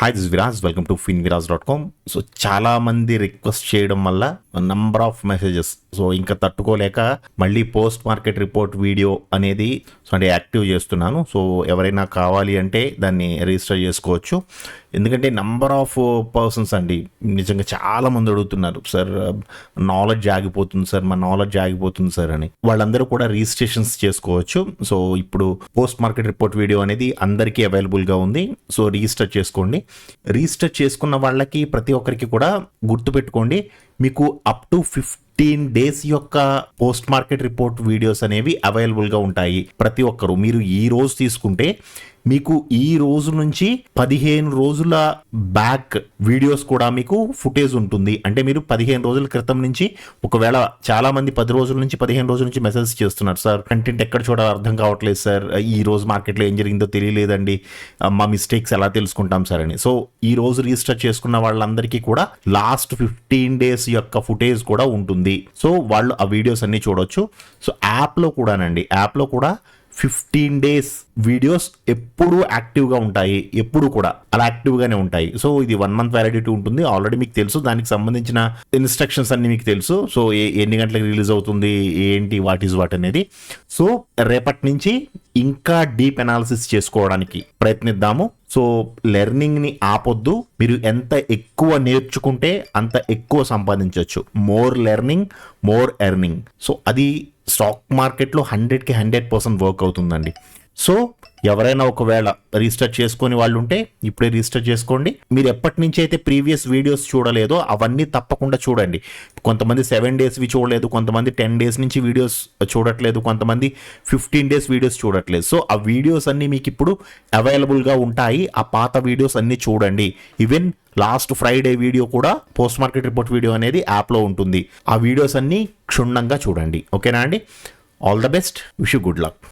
Hi this Viraj welcome to fin Viraj dot com so చాలా మంది request చేయడం వల్ల నంబర్ ఆఫ్ మెసేజెస్ సో ఇంకా తట్టుకోలేక మళ్ళీ పోస్ట్ మార్కెట్ రిపోర్ట్ వీడియో అనేది సో అంటే యాక్టివ్ చేస్తున్నాను. సో ఎవరైనా కావాలి అంటే దాన్ని రిజిస్టర్ చేసుకోవచ్చు. ఎందుకంటే నంబర్ ఆఫ్ పర్సన్స్ అండి. నిజంగా చాలా మంది అడుగుతున్నారు. సార్ నాలెడ్జ్ uh, ఆగిపోతుంది సార్ మా నాలెడ్జ్ ఆగిపోతుంది సార్ అని. వాళ్ళందరూ కూడా రిజిస్ట్రేషన్స్ చేసుకోవచ్చు. సో ఇప్పుడు పోస్ట్ మార్కెట్ రిపోర్ట్ వీడియో అనేది అందరికీ అవైలబుల్గా ఉంది. సో రిజిస్టర్ చేసుకోండి. రిజిస్టర్ చేసుకున్న వాళ్ళకి ప్రతి ఒక్కరికి కూడా గుర్తుపెట్టుకోండి మీకు అప్ టు ఫిఫ్టీన్ డేస్ యొక్క పోస్ట్ మార్కెట్ రిపోర్ట్ వీడియోస్ అనేవి అవైలబుల్గా ఉంటాయి. ప్రతి ఒక్కరు. మీరు ఈ రోజు తీసుకుంటే మీకు ఈ రోజు నుంచి పదిహేను రోజుల బ్యాక్ వీడియోస్ కూడా మీకు ఫుటేజ్ ఉంటుంది. అంటే మీరు పదిహేను రోజుల క్రితం నుంచి ఒకవేళ చాలా మంది పది రోజుల నుంచి పదిహేను రోజుల నుంచి మెసేజ్ చేస్తున్నారు. సార్ కంటెంట్ ఎక్కడ చూడాలో అర్థం కావట్లేదు సార్. ఈ రోజు మార్కెట్లో ఏం జరిగిందో తెలియలేదండి. మా మిస్టేక్స్ ఎలా తెలుసుకుంటాం సార్ అని. సో ఈ రోజు రిజిస్టర్ చేసుకున్న వాళ్ళందరికీ కూడా లాస్ట్ ఫిఫ్టీన్ డేస్ యొక్క ఫుటేజ్ కూడా ఉంటుంది. సో వాళ్ళు ఆ వీడియోస్ అన్ని చూడొచ్చు. సో యాప్లో కూడానండి. యాప్లో కూడా ఫిఫ్టీన్ డేస్ వీడియోస్ ఎప్పుడూ యాక్టివ్గా ఉంటాయి ఎప్పుడు కూడా. అలా యాక్టివ్గానే ఉంటాయి. సో ఇది వన్ మంత్ వ్యాలిడిటీ ఉంటుంది. ఆల్రెడీ మీకు తెలుసు దానికి సంబంధించిన ఇన్స్ట్రక్షన్స్ అన్ని మీకు తెలుసు. సో ఎన్ని గంటలకు రిలీజ్ అవుతుంది ఏంటి వాట్ ఈజ్ వాట్ అనేది. సో రేపటి నుంచి ఇంకా డీప్ అనాలిసిస్ చేసుకోవడానికి ప్రయత్నిద్దాము. సో లెర్నింగ్ని ఆపొద్దు. మీరు ఎంత ఎక్కువ నేర్చుకుంటే అంత ఎక్కువ సంపాదించవచ్చు more learning more earning. So అది స్టాక్ మార్కెట్లో హండ్రెడ్కి హండ్రెడ్ పర్సెంట్ వర్క్ అవుతుందండి. సో ఎవరైనా ఒకవేళ రిజిస్టర్ చేసుకొని వాళ్ళు ఉంటే ఇప్పుడే రిజిస్టర్ చేసుకోండి. మీరు ఎప్పటి నుంచి అయితే ప్రీవియస్ వీడియోస్ చూడలేదో అవన్నీ తప్పకుండా చూడండి. కొంతమంది సెవెన్ డేస్వి చూడలేదు కొంతమంది టెన్ డేస్ నుంచి వీడియోస్ చూడట్లేదు కొంతమంది ఫిఫ్టీన్ డేస్ వీడియోస్ చూడట్లేదు. సో ఆ వీడియోస్ అన్నీ మీకు ఇప్పుడు అవైలబుల్గా ఉంటాయి. ఆ పాత వీడియోస్ అన్నీ చూడండి. ఈవెన్ లాస్ట్ ఫ్రైడే వీడియో కూడా పోస్ట్ మార్కెట్ రిపోర్ట్ వీడియో అనేది యాప్లో ఉంటుంది. ఆ వీడియోస్ అన్నీ క్షుణ్ణంగా చూడండి. ఓకేనా అండి? All the best. Wish good luck.